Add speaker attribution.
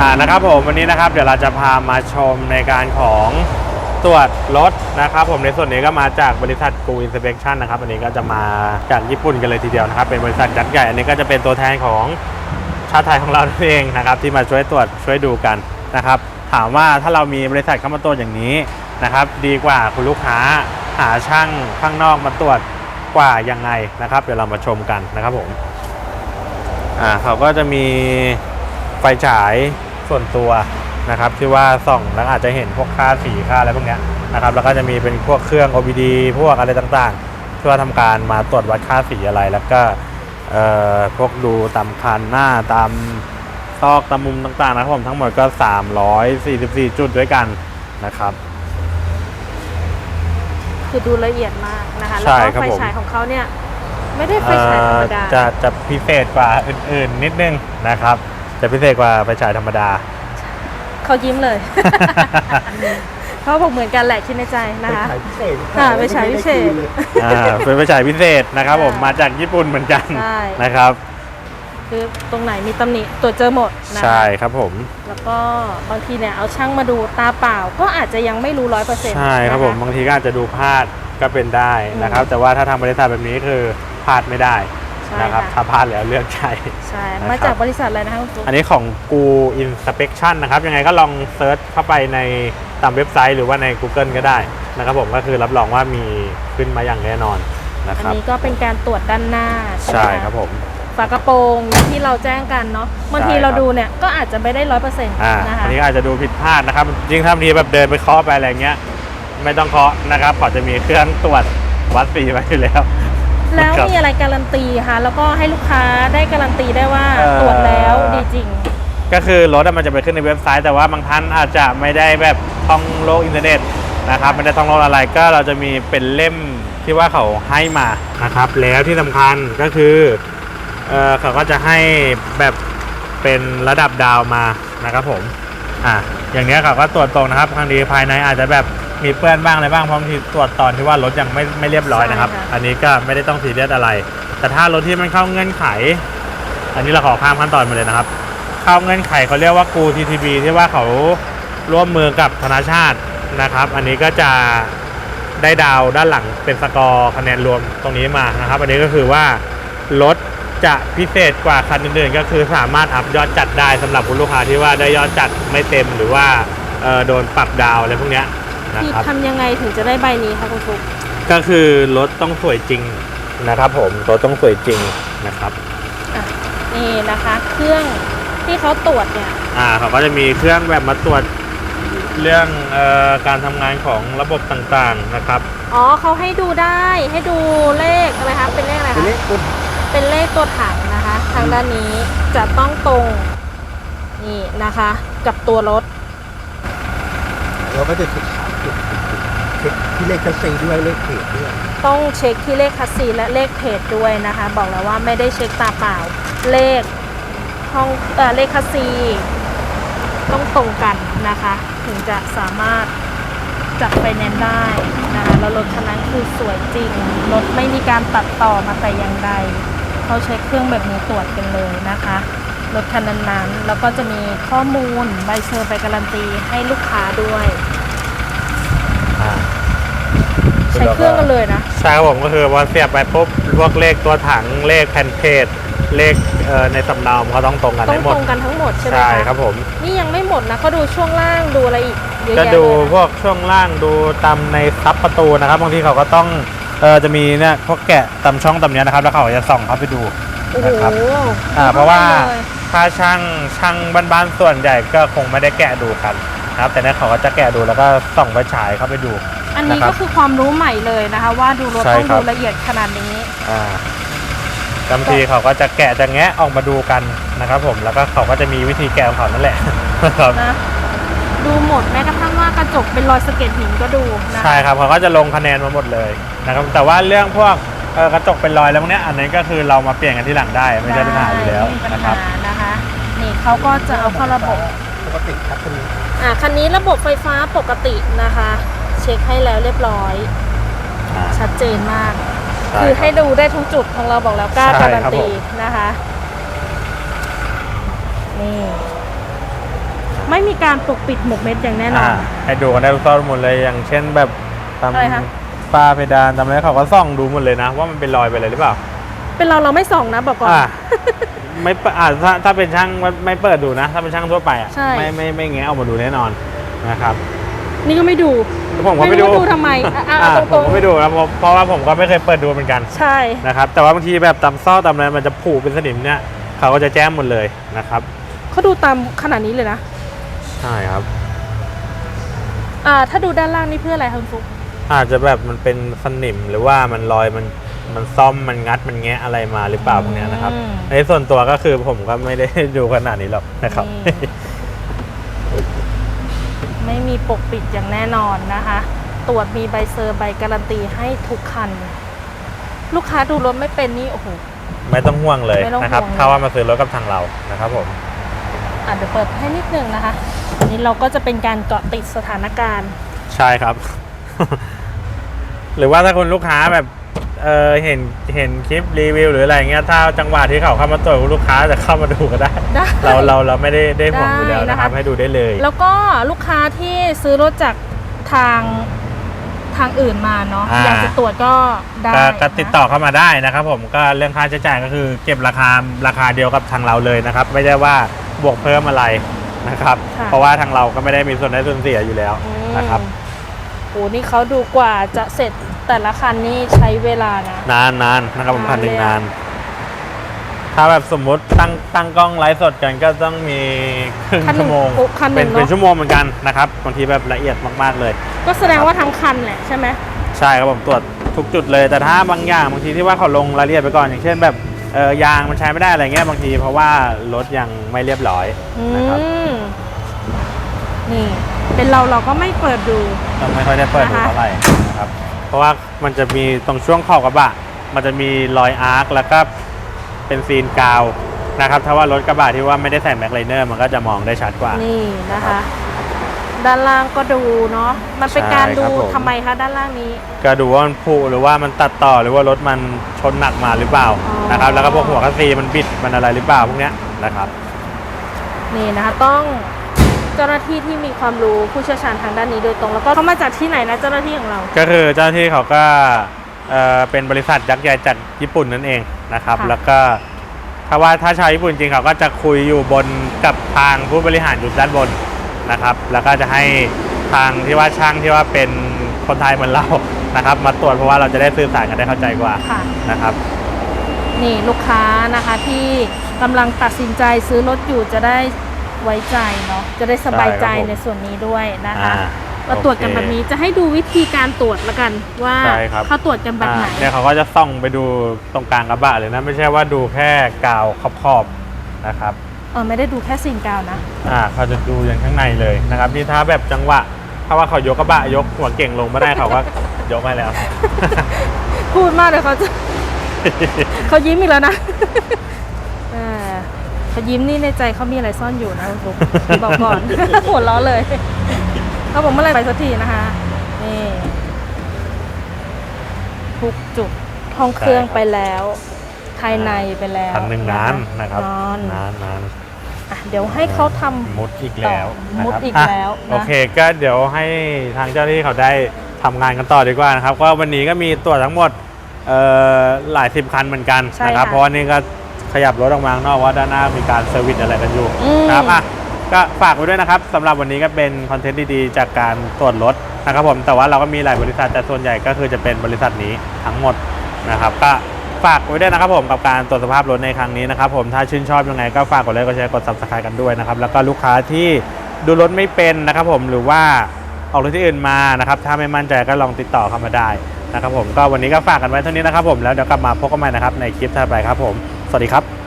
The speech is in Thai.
Speaker 1: อ่านะครับผมวันนี้นะครับเดี๋ยวเราจะพามาชมในการของตรวจรถนะครับ ผมในส่วนนี้ก็มาจากบริษัทกูอินสเป t ชันนะครับอันนี้ก็จะมาจากญี่ปุ่นกันเลยทีเดียวนะครับเป็นบริษัทยักษ์ใหญ่อันนี้ก็จะเป็นตัวแทนของชาติไทยของเราเองนะครับที่มาช่วยตรวจช่วยดูกันนะครับถามว่าถ้าเรามีบริษัทเข้ามาตรวจอย่างนี้นะครับดีกว่าคุณลูกค้าหาช่างข้างนอกมาตรวจกว่ายังไงนะครับ เดี๋ยวเรามาชมกันนะครับผมอ่าเขาก็จะมีไฟฉาย ส่วนตัวนะครับที่ว่าส่องแล้วอาจจะเห็นพวกค่าสีค่าอะไรพวกเนี้ยนะครับแล้วก็จะมีเป็นพวกเครื่อง OBD พวกอะไรต่างๆ ที่ว่าทำการมาตรวจวัดค่าสีอะไร แล้วก็เอ่อพวกดูตามคันหน้าตามซอกตามมุมต่างๆนะครับผมทั้งหมดก็ 344 จุดด้วยกันนะครับ
Speaker 2: คือดูละเอียดมากนะคะ
Speaker 1: ใช่
Speaker 2: แล้ว
Speaker 1: ครั
Speaker 2: ก็
Speaker 1: บ
Speaker 2: ไฟ
Speaker 1: ผม
Speaker 2: ฉายของเขาเนี่ย ไม่ได้ไฟฉายธรรมดา
Speaker 1: เอ่อจะจะพิเศษกว่าอื่นๆนิดนึงนะครับ จะพิเศษกว่าไฟฉายธรรมดา
Speaker 2: เขายิ้มเลย เขาบอกเหมือนกันแหละคิดในใจนะคะ
Speaker 3: ไปฉายพิเศษ
Speaker 2: อ่าไปฉายพิเศษ
Speaker 1: อ่าเป็นไฟฉายพิเศษนะครับผมมาจากญี่ปุ่นเหมือนกัน
Speaker 2: ใช่
Speaker 1: นะครับ
Speaker 2: คือตรงไหนมีตำหนิตรวจเจอหมดนะคะ
Speaker 1: ใช่ครับผม
Speaker 2: แล้วก็บางทีเนี่ยเอาช่างมาดูตาเปล่าก็อาจจะยังไม่รู้ร้อยเปอร์เซ็นต์
Speaker 1: ใช่ครับผมบางทีก็อาจจะดูพลาดก็เป็นได้นะครับ แต่ว่าถ้าทางบริษัทแบบนี้คือพลาดไม่ได้
Speaker 2: ใช่
Speaker 1: นะครับถ้า
Speaker 2: ค่ะ
Speaker 1: พลาดแล้วเลือกใช้
Speaker 2: ใช่
Speaker 1: นะครับ
Speaker 2: มาจากบริษัทอะไรนะคะคุณฟุ๊ก
Speaker 1: อันนี้ของกูอินสเป t ชันนะครับ ยังไงก็ลองเซิร์ชเข้าไปในตามเว็บไซต์หรือว่าใน Google ก็ได้นะครับผมก็คือรับรองว่ามีขึ้นมาอย่างแน่นอนนะ
Speaker 2: อั
Speaker 1: คนรับ
Speaker 2: นี้ก็เป็นการตรวจด้านหน้าใช่ไหม
Speaker 1: ใช่ะครับผม
Speaker 2: ฝากระโปรงอย่างที่เราแจ้งกันเนาะบางที
Speaker 1: ใช่ครับ
Speaker 2: เราดูเนี่ยก็อาจจะไม่ได้ร้อยเปอร์เซ็นต์
Speaker 1: อ่า
Speaker 2: นะคะ
Speaker 1: อันนี้ก็อาจจะดูผิดพลาดนะครับยิ่งถ้าบางทีแบบเดินไปเคาะไปอะไรเงี้ย ไม่ต้องเคาะนะครับเขาจะมีเครื่องตรวจวัดสีไว้อยู่แล้ว
Speaker 2: แล้ว
Speaker 1: ครับ
Speaker 2: มีอะไรการันตีคะแล้วก็ให้ลูกค้าได้การันตีได้ว่า
Speaker 1: เอ่อ
Speaker 2: ตรวจแล้วดีจริง
Speaker 1: ก็คือรถอะมันจะไปขึ้นในเว็บไซต์ แต่ว่าบางท่านอาจจะไม่ได้แบบท่องโลกอินเทอร์เน็ตนะครับไม่ได้ท่องโลกอะไรก็เราจะมีเป็นเล่มที่ว่าเขาให้มานะครับแล้วที่สำคัญก็คือเออเขาก็จะให้แบบเป็นระดับดาวมานะครับผมอะอย่างเนี้ยเขาก็ตรวจตรงนะครับทางดีภายในอาจจะแบบ มีเปื้อนบ้างอะไรบ้างเพราะบางทีตรวจตอนที่ว่ารถยังไม่ไม่เรียบร้อยนะครับ
Speaker 2: ใช่ค่ะ
Speaker 1: อันนี้ก็ไม่ได้ต้องซีเรียสอะไร แต่ถ้ารถที่มันเข้าเงื่อนไข อันนี้เราขอข้ามขั้นตอนมาเลยนะครับ เข้าเงื่อนไขเขาเรียกว่ากู TTB ที่ว่าเขาร่วมมือกับธนาชาตินะครับ อันนี้ก็จะได้ดาวด้านหลังเป็นสกอร์คะแนนรวมตรงนี้มานะครับ อันนี้ก็คือว่ารถจะพิเศษกว่าคันอื่นๆก็คือสามารถอัพยอดจัดได้สำหรับคุณลูกค้าที่ว่าได้ยอดจัดไม่เต็มหรือว่าเอ่อโดนปรับดาวอะไรพวกเนี้ย นะ
Speaker 2: ที่
Speaker 1: ครับ
Speaker 2: ทำยังไงถึงจะได้ใบนี้คะคุณฟุ๊ก
Speaker 1: ก็คือรถต้องสวยจริงนะครับ ผมรถต้องสวยจริงนะครับ
Speaker 2: อะนี่นะคะ เครื่องที่เขาตรวจเนี่ย
Speaker 1: อ่าเขาก็จะมีเครื่องแบบมาตรวจเรื่องเออการทำงานของระบบต่างๆนะครับ
Speaker 2: อ๋อเขาให้ดูได้ให้ดูเลขอะไรคะเป็นเลขอะไร
Speaker 3: เป็น
Speaker 2: คะ
Speaker 3: เลขคุณ
Speaker 2: เป็นเลขตัวถังนะคะ ทางด้านนี้จะต้องตรงนี่นะคะ กับตัวรถ
Speaker 3: เราก็จะเช็คจุดเช็คที่เลขคัสซีด้วยเลขเพจด้วย
Speaker 2: ต้องเช็คที่เลขคัสซีและเลขเพจด้วยนะคะ บอกแล้วว่าไม่ได้เช็คตาเปล่า เลขห้องเออเลขคัสซีต้องตรงกันนะคะ ถึงจะสามารถจัดไฟแนนซ์ได้นะคะแล้วรถคันนั้นคือสวยจริง รถไม่มีการตัดต่อมาแต่อย่างใดเขาใช้เครื่องแบบนี้ตรวจกันเลยนะคะรถคันนั้นๆแล้วก็จะมีข้อมูลใบเซอร์ใบการันตีให้ลูกค้าด้วย ใช้เครื่องกันเลยนะ
Speaker 1: ใช่ครับผมก็คือพอเสียบไปปุ๊บพวกเลขตัวถังเลขแผ่นเพจเลขเอ่อในสำเนามันก็ต้องตรงกัน
Speaker 2: ต้อ
Speaker 1: ให้
Speaker 2: ง
Speaker 1: หม
Speaker 2: ต
Speaker 1: ด
Speaker 2: รงกันทั้งหมดใช่ไหม
Speaker 1: ใช่
Speaker 2: คะ
Speaker 1: ครับผม
Speaker 2: นี่ยังไม่หมดนะเขาดูช่วงล่างดูอะไรอีกเยอะ
Speaker 1: ก็
Speaker 2: แยะ
Speaker 1: ดู
Speaker 2: เลยนะ
Speaker 1: พวกช่วงล่างดูตามในซับประตูนะครับบางทีเขาก็ต้องเออจะมีเนี่ยพวกแกะตามช่องตามเนี้ยนะครับ แล้วเขาจะส่องเข้าไปดู
Speaker 2: โอ้โห
Speaker 1: นะครับอ่าเพราะว่า
Speaker 2: เลย
Speaker 1: ถ้าช่างช่างบ้านๆส่วนใหญ่ก็คงไม่ได้แกะดูกันนะครับ แต่เนี่ยเขาก็จะแกะดูแล้วก็ส่องไปฉายเข้าไปดู
Speaker 2: อันนี้
Speaker 1: นะครับ
Speaker 2: ก็คือความรู้ใหม่เลยนะคะ ว่าดูรถ
Speaker 1: ใช่
Speaker 2: ต้อง
Speaker 1: ครั
Speaker 2: ดู
Speaker 1: บ
Speaker 2: ละเอียดขนาดนี้
Speaker 1: อ่าบางทีเขาก็จะแกะจะแงะออกมาดูกันนะครับ ผมแล้วก็เขาก็จะมีวิธีแกะของเขานั่นแหละ ครับ
Speaker 2: นะ ดูหมดแม้กระทั่งว่ากระจกเป็นรอยสะเก็ดหินก็ดูนะ
Speaker 1: ใช่ครับเขาก็จะลงคะแนนมาหมดเลยนะครับ แต่ว่าเรื่องพวกเอ่อกระจกเป็นรอยแล้วพวกเนี้ยอันนี้ก็คือเรามาเปลี่ยนกันที่หลังได้ไม่ใช่ปัญหาอยู่แล้ว
Speaker 2: ไม่มีปัญ
Speaker 1: นะครับ
Speaker 2: หานะคะ นี่เขาก็จะเอาเข้าระบบ
Speaker 3: ปกติครับเป็น
Speaker 2: อ่าคันนี้ระบบไฟฟ้าปกตินะคะ เช็คให้แล้วเรียบร้อย
Speaker 1: อ่า
Speaker 2: ชัดเจนมาก
Speaker 1: ใช่
Speaker 2: คือ
Speaker 1: รับ
Speaker 2: ให้ดูได้ทุกจุดของเราบอกแล้วกล้า
Speaker 1: ใช่
Speaker 2: การัน
Speaker 1: ครับ
Speaker 2: ตี
Speaker 1: ผม
Speaker 2: นะคะนี่ไม่มีการปกปิดหมกเม็ดอย่างแน่นอน
Speaker 1: อ่าให้ดูกันได้ทุกต้นหมดเลยอย่างเช่นแบบตาม
Speaker 2: อะไรคะ
Speaker 1: ฝ้าเพดานตามอะไรเขาก็ส่องดูหมดเลยนะ ว่ามันเป็นรอยไปเลยหรือเปล่า
Speaker 2: เป็นเราเราไม่ส่องนะบอกก่อน
Speaker 1: อ่าไม่เปิดอ่าถ้าถ้าเป็นช่างไม่ไม่เปิดดูนะ ถ้าเป็นช่างทั่วไปอะ
Speaker 2: ใช่
Speaker 1: ไม่ไม่ไม่แงะออกมาดูแน่นอนนะครับ
Speaker 2: นี่ก็ไม่ดู
Speaker 1: ผมก็ไม่
Speaker 2: ไม่
Speaker 1: ดู
Speaker 2: รู้ว่าดูทำไมอะอะ
Speaker 1: อ่า
Speaker 2: ตรงๆ
Speaker 1: ผมก็ไม่ดูนะเพราะเพราะว่าผมก็ไม่เคยเปิดดูเหมือนกัน
Speaker 2: ใช่
Speaker 1: นะครับแต่ว่าบางทีแบบตำซ่อตำอะไรมันจะผูกเป็นสนิมเนี่ยเขาก็จะแจ้มหมดเลยนะครับ
Speaker 2: เขาดูตามขนาดนี้เลยนะ
Speaker 1: ใช่ครับ
Speaker 2: อ่า ถ้าดูด้านล่างนี่เพื่ออะไรคะคุณฟุก
Speaker 1: อาจจะแบบมันเป็นสนิมหรือว่ามันรอยมันมันซ่อมมันงัดมันแงะอะไรมาหรือเปล่าพวกเนี้ยนะครับ
Speaker 2: อืม
Speaker 1: ในส่วนตัวก็คือผมก็ไม่ได้ ดูขนาดนี้หรอกนะครับ
Speaker 2: นี่ ไม่มีปกปิดอย่างแน่นอนนะคะ ตรวจมีใบเซอร์ใบการันตีให้ทุกคัน ลูกค้าดูรถไม่เป็นนี่โอ้โห
Speaker 1: ไม่ต้องห่วงเลย
Speaker 2: ไม่ต้อง
Speaker 1: นะครับ
Speaker 2: ห่วงเลย
Speaker 1: ถ้าว่ามาซื้อรถกับทางเรานะครับผม
Speaker 2: อะเดี๋ยวเปิดให้นิดนึงนะคะอันนี้เราก็จะเป็นการเกาะติดสถานการณ์
Speaker 1: ใช่ครับ หรือว่าถ้าคุณลูกค้าแบบ เออเห็นเห็นคลิปรีวิวหรืออะไรเงี้ยถ้าจังหวะที่เขาเข้ามาตรวจคุณลูกค้าจะเข้ามาดูก็ได้
Speaker 2: ได้
Speaker 1: เราเราเราไม่ได้ได้ห่วงอยู่แล้ว
Speaker 2: ได้
Speaker 1: นะครับ
Speaker 2: นะคะ
Speaker 1: ให้ดูได้เลย
Speaker 2: แล้วก็ลูกค้าที่ซื้อรถจากทางทางอื่นมาเนาะ
Speaker 1: อ่า
Speaker 2: อยากจะตรวจก็ได้
Speaker 1: ก็ก็
Speaker 2: นะ
Speaker 1: ติดต่อเข้ามาได้นะครับผมก็เรื่องค่าใช้จ่ายก็คือเก็บราคาราคาเดียวกับทางเราเลยนะครับ ไม่ได้ว่าบวกเพิ่มอะไรนะครับ
Speaker 2: ค่ะ
Speaker 1: เพราะว่าทางเราก็ไม่ได้มีส่วนได้ส่วนเสียอยู่แล้ว
Speaker 2: อืม
Speaker 1: นะครับ
Speaker 2: โอ้นี่เขาดูกว่าจะเสร็จ แต่ละคันนี่ใช้เวลานะ
Speaker 1: นานนานนะครับผม
Speaker 2: นาน
Speaker 1: พันหนึ่ง
Speaker 2: เลยอะ
Speaker 1: นาน ถ้าแบบสมมุติตั้งตั้งกล้องไลฟ์สดกันก็ต้องมีครึ่ง
Speaker 2: คันห
Speaker 1: ชั่
Speaker 2: นึ่
Speaker 1: ว
Speaker 2: ง
Speaker 1: โมง
Speaker 2: โอ้คันห
Speaker 1: เป็
Speaker 2: นึ่
Speaker 1: น
Speaker 2: ง
Speaker 1: เป็น
Speaker 2: เนาะ
Speaker 1: ชั่วโมงเหมือนกันนะครับบางทีแบบละเอียดมากๆเลย
Speaker 2: ก็แสดงว่าทั้งคันแหละใช่ไหม
Speaker 1: ใช่ครับผมตรวจทุกจุดเลยแต่ถ้าบางอย่างบางทีที่ว่าเขาลงรายละเอียดไปก่อนอย่างเช่นแบบเออยางมันใช้ไม่ได้อะไรเงี้ยบางทีเพราะว่ารถยังไม่เรียบร้อย
Speaker 2: อื
Speaker 1: นะครับ
Speaker 2: มนี่ เป็นเราเราก็ไม่เปิดดู
Speaker 1: ก็ไม่ค่อยได้เปิดดู
Speaker 2: นะคะ
Speaker 1: เท่าไหร่นะครับเพ ราะว่ามันจะมีตรงช่วงขอบกระบะ มันจะมีรอยอาร์คแล้วก็เป็นซีนกาวนะครับ ถ้าว่ารถกระบะที่ว่าไม่ได้ใส่แม็กไลเนอร์มันก็จะมองได้ชัดกว่า
Speaker 2: นี่นะคะ ด้านล่างก็ดูเนาะ มันเป็นการ
Speaker 1: ใช่
Speaker 2: ดู
Speaker 1: ครับผม
Speaker 2: ทำไมคะด้านล่างนี้
Speaker 1: ก็ดูว่ามันผุหรือว่ามันตัดต่อหรือว่ารถมันชนหนักมาหรือเปล่า
Speaker 2: อ๋อ
Speaker 1: นะครับ แล้วก็พวกหัวคัสซีมันบิดมันอะไรหรือเปล่าพวกเนี้ยนะครับ
Speaker 2: นี่นะคะ ต้อง เจ้าหน้าที่ที่มีความรู้ผู้เชี่ยวชาญทางด้านนี้โดยตรง แล้วก็เขามาจากที่ไหนนะเจ้าหน้าที่ของเรา
Speaker 1: ก็คือเจ้าหน้าที่เขาก็เอ่อเป็นบริษัทยักษ์ใหญ่จากญี่ปุ่นนั่นเองนะครับ
Speaker 2: ค่ะ
Speaker 1: แล้วก็ถ้าว่าถ้าชาวญี่ปุ่นจริงเขาก็จะคุยอยู่บนกับทางผู้บริหารอยู่ด้านบนนะครับ แล้วก็จะให้ทางที่ว่าช่างที่ว่าเป็นคนไทยเหมือนเรานะครับ มาตรวจเพราะว่าเราจะได้สื่อสารกันได้เข้าใจกว่า
Speaker 2: ค่ะ
Speaker 1: นะครับ
Speaker 2: นี่ลูกค้านะคะที่กำลังตัดสินใจซื้อรถอยู่จะได้ ไว้ใจเนาะจะได้สบายใจ
Speaker 1: ใช่ครับผม
Speaker 2: ในส่วนนี้ด้วยนะคะ
Speaker 1: อ่า
Speaker 2: มาตรวจกัน
Speaker 1: โอเค
Speaker 2: แบบนี้จะให้ดูวิธีการตรวจละกันว่า
Speaker 1: ใช่ครับ
Speaker 2: เขาตรวจกันแบบไหน
Speaker 1: อ่าเนี่ยเขาก็จะส่องไปดูตรงกลางกระบะเลยนะ ไม่ใช่ว่าดูแค่กาวขอบๆนะครับ
Speaker 2: เออไม่ได้ดูแค่สิ่งกาวนะ
Speaker 1: อ่าเขาจะดูอย่างข้างในเลยนะครับนี่ถ้าแบบจังหวะ ถ้าว่าเขายกกระบะยกหัวเก่งลงไม่ได้เขาก็ ยกไปแล้ว
Speaker 2: พูดมากเลยเขาจะ เขายิ้มอีกแล้วนะเออ เขายิ้มนี่ในใจเขามีอะไรซ่อนอยู่นะคุณฟุ๊กบอกก่อน หัวล้อเลยเขาบอกเมื่อไหรไปสักทีนะคะนี่ทุกจุดห้องเครื่อง
Speaker 1: ใช่ครับ
Speaker 2: ไปแล้ว ภายในไปแล้ว
Speaker 1: คันหนึ่งนานนะครับ
Speaker 2: นอน
Speaker 1: นานนาน
Speaker 2: อะเดี๋ยวให้เขาทำ
Speaker 1: มุดอีกแล้ว
Speaker 2: ต่อมุด
Speaker 1: นะครับ
Speaker 2: อีกะแล้วนะ
Speaker 1: โอเคก็เดี๋ยวให้ทางเจ้าหน้าที่เขาได้ทำงานกันต่อดีกว่านะครับก็วันนี้ก็มีตรวจทั้งหมดเอ่อหลายสิบคันเหมือนกัน
Speaker 2: ใช่
Speaker 1: นะครับ
Speaker 2: ค่ะ
Speaker 1: เพราะว่านี่ก็ ขยับรถออกมาข้างนอกว่าด้านหน้ามีการเซอร์วิสอะไรกันอยู่
Speaker 2: อืม
Speaker 1: นะครับอะก็ฝากไว้ด้วยนะครับสำหรับวันนี้ก็เป็นคอนเทนต์ดีๆ จากการตรวจรถนะครับผมแต่ว่าเราก็มีหลายบริษัทแต่ส่วนใหญ่ก็คือจะเป็นบริษัทนี้ทั้งหมดนะครับก็ฝากไว้ด้วยนะครับผมกับการตรวจสภาพรถในครั้งนี้นะครับผมถ้าชื่นชอบยังไงก็ฝากกดไลค์กดแชร์กด subscribe กันด้วยนะครับแล้วก็ลูกค้าที่ดูรถไม่เป็นนะครับผมหรือว่า ออกรถที่อื่นมานะครับ ถ้าไม่มั่นใจก็ลองติดต่อเข้ามาได้นะครับผมก็วันนี้ก็ฝากกันไว้เท่านี้นะครับผมแล้วเดี๋ยวกลับมาพบกันใหม่นะครับในคลิปถัดไปครับผม สวัสดีครับ